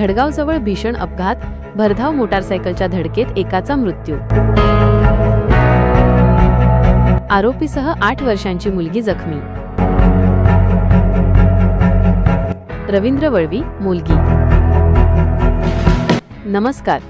धडगावजवळ भीषण अपघात भरधाव मोटारसायकलच्या धडकेत एकाचा मृत्यू. आरोपीसह आठ वर्षांची मुलगी जखमी. रवींद्र वळवी मुलगी. नमस्कार.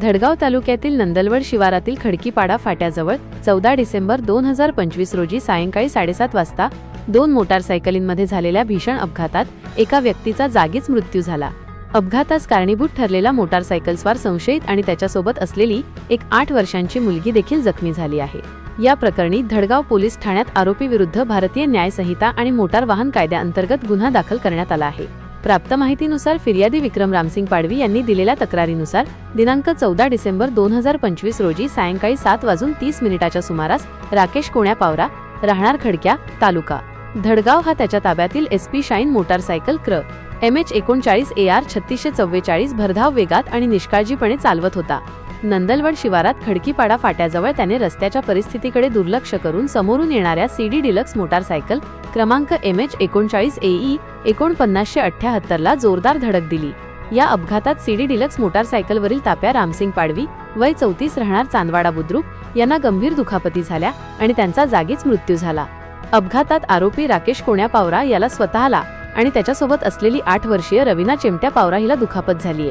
धडगाव तालुक्यातील नंदलवड शिवारातील खडकीपाडा फाट्याजवळ चौदा डिसेंबर दोन हजार पंचवीस रोजी सायंकाळी साडेसात वाजता दोन मोटारसायकलींमध्ये झालेल्या भीषण अपघातात एका व्यक्तीचा जागीच मृत्यू झाला. अपघातास कारणीभूत ठरलेला मोटारसायकलस्वार संशयित आणि त्याच्यासोबत असलेली एक आठ वर्षांची मुलगी देखील जखमी झाली आहे. या प्रकरणी धडगाव पोलीस ठाण्यात आरोपी विरुद्ध भारतीय न्याय संहिता आणि मोटार वाहन कायद्याअंतर्गत गुन्हा दाखल करण्यात आला आहे. प्राप्त माहितीनुसार फिर्यादी विक्रम रामसिंग पाडवी यांनी दिलेल्या तक्रारीनुसार दिनांक चौदा डिसेंबर दोन हजार पंचवीस रोजी सायंकाळी सात वाजून तीस मिनिटाच्या सुमारास राकेश कोण्या पावरा राहणार खडक्या तालुका. धडगाव हा त्याच्या ताब्यातील एस पी शाईन मोटारसायकल क्र. एम एच एकोणचाळीस ए आर छत्तीसशे चव्वेचाळीस भरधाव वेगात आणि निष्काळजीपणे चालवत होता. नंदलवड शिवारात खडकीपाडा फाट्याजवळ त्याने रस्त्याच्या परिस्थितीकडे दुर्लक्ष करून समोरून येणाऱ्या सीडी डिलक्स मोटारसायकल क्रमांक एम एच एकोणचाळीस एई एकोणपन्नासशे अठ्ठ्याहत्तरला जोरदार धडक दिली. या अपघातात सीडी डिलक्स मोटारसायकलवरील ताप्या रामसिंग पाडवी वय चौतीस राहणार चांदवाडा बुद्रुक यांना गंभीर दुखापती झाल्या आणि त्यांचा जागीच मृत्यू झाला. अपघातात आरोपी राकेश कोण्यापावरा याला स्वतःला आणि त्याच्यासोबत असलेली आठ वर्षीय रवीना चिमट्या पावरा हिला दुखापत झालीय.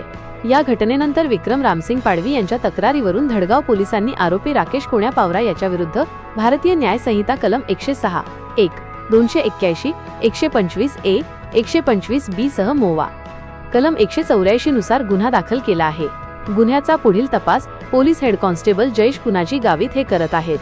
या घटनेनंतर विक्रम रामसिंग पाडवी यांच्या तक्रारीवरून धडगाव पोलिसांनी आरोपी राकेश कोण्या पावरा याच्या विरुद्ध भारतीय न्याय संहिता कलम एकशे सहा एक दोनशे एक्क्याऐंशी एकशे पंचवीस ए एकशे पंचवीस बी सह मोवा. कलम एकशे चौऱ्याऐंशी नुसार गुन्हा दाखल केला आहे. गुन्ह्याचा पुढील तपास police head constable Jayesh Kunaji Gavit हे करत आहेत.